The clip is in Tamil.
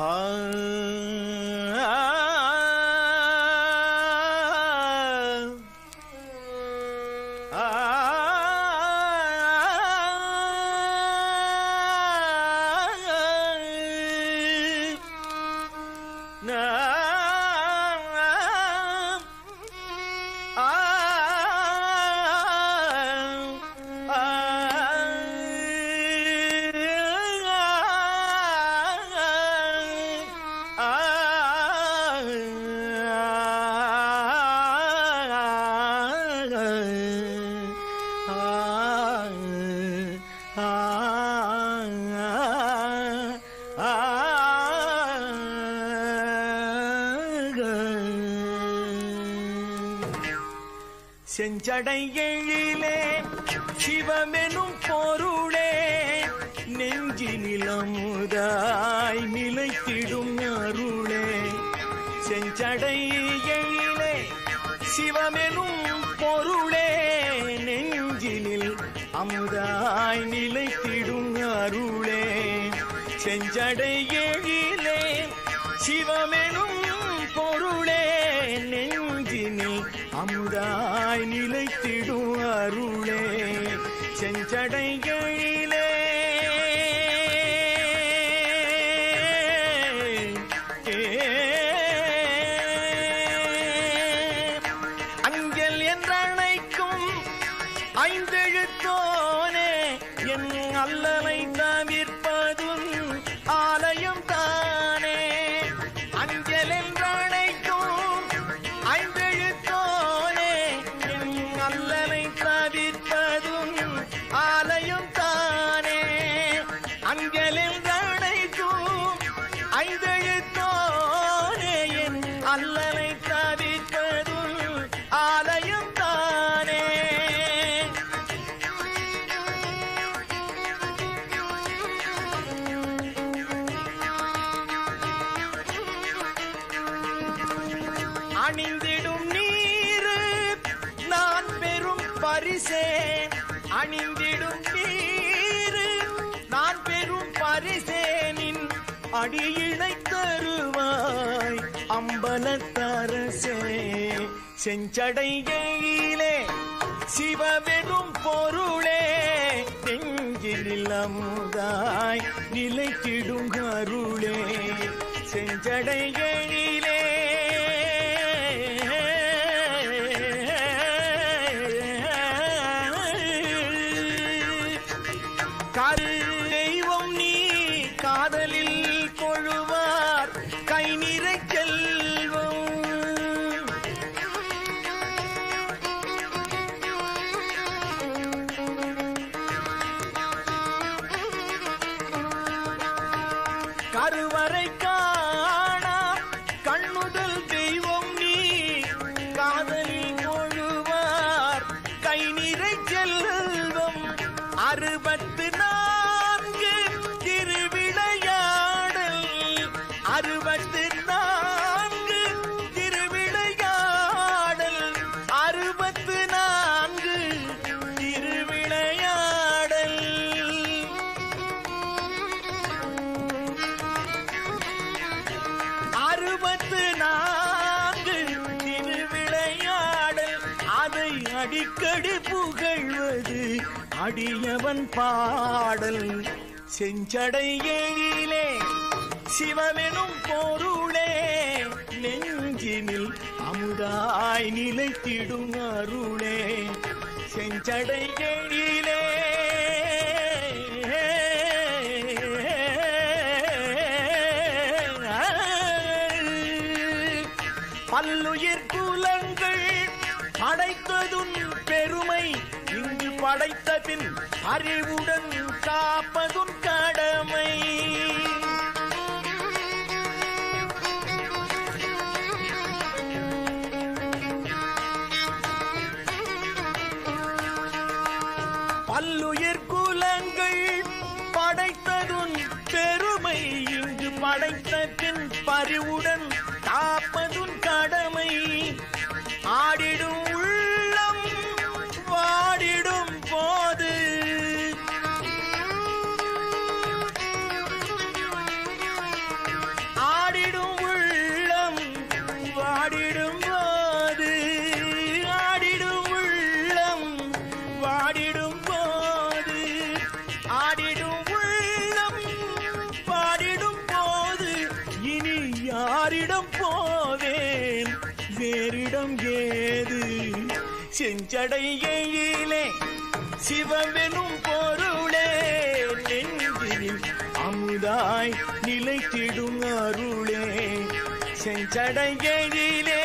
Ah. செஞ்சடை எழிலே சிவமெனும் பொருளே நெஞ்சினில் அமுதாய் நிலைத்திடும் அருளே. செஞ்சடை எழிலே சிவமெனும் பொருளே நெஞ்சினில் அமுதாய் நிலைத்திடும் அருளே. செஞ்சடை எழிலே சிவமெனும் பொருளே நெஞ்சினில் அமுதாய் நிலைத்திடும் அருளே செஞ்சடைகளிலே அஞ்சல் என்றழைக்கும் ஐந்தெழுத்தோனே என் அல்லலை தவிர்ப்பதும் ஆலயம் தானே. அஞ்சல் என்றழைக்கும் அணிந்திடும் நீரு. நான் பெரும் பரிசே அணிந்திடும் நீரு. நான் பெரும் பரிசேனின் அடியினை தருவாய். அம்பலத்தரசே செஞ்சடையிலே சிவவெனும் பொருளே நெஞ்சில் அமுதாய் நிலைத்திடும் அருளே. செஞ்சடையிலே கருவறை காணா. கண்ணுதல் தெய்வம் நீ காதலில் கொழுவார். கை நிறை செல்வம் அறுபத்து நான்கு அடிக்கடி புகழ்வது அடியவன் பாடல். செஞ்சடையிலே சிவமெனும் பொருளே நெஞ்சினில் அமுதாய் நிலைத்திடும் அருளே. செஞ்சடையிலே பல்லுயிர் குலங்கள் படைத்ததும் பெருமை இங்கு படைத்த பின் அறிவுடன் காப்பதும் கடமை. பல்லுயிர் குலங்கள் படைத்ததும் பெருமை இங்கு படைத்த பின் பரிவுடன் செஞ்சடையிலே சிவமெனும் பொருளே நெஞ்சில் அமுதாய் நிலைத்திடும் அருளே செஞ்சடையிலே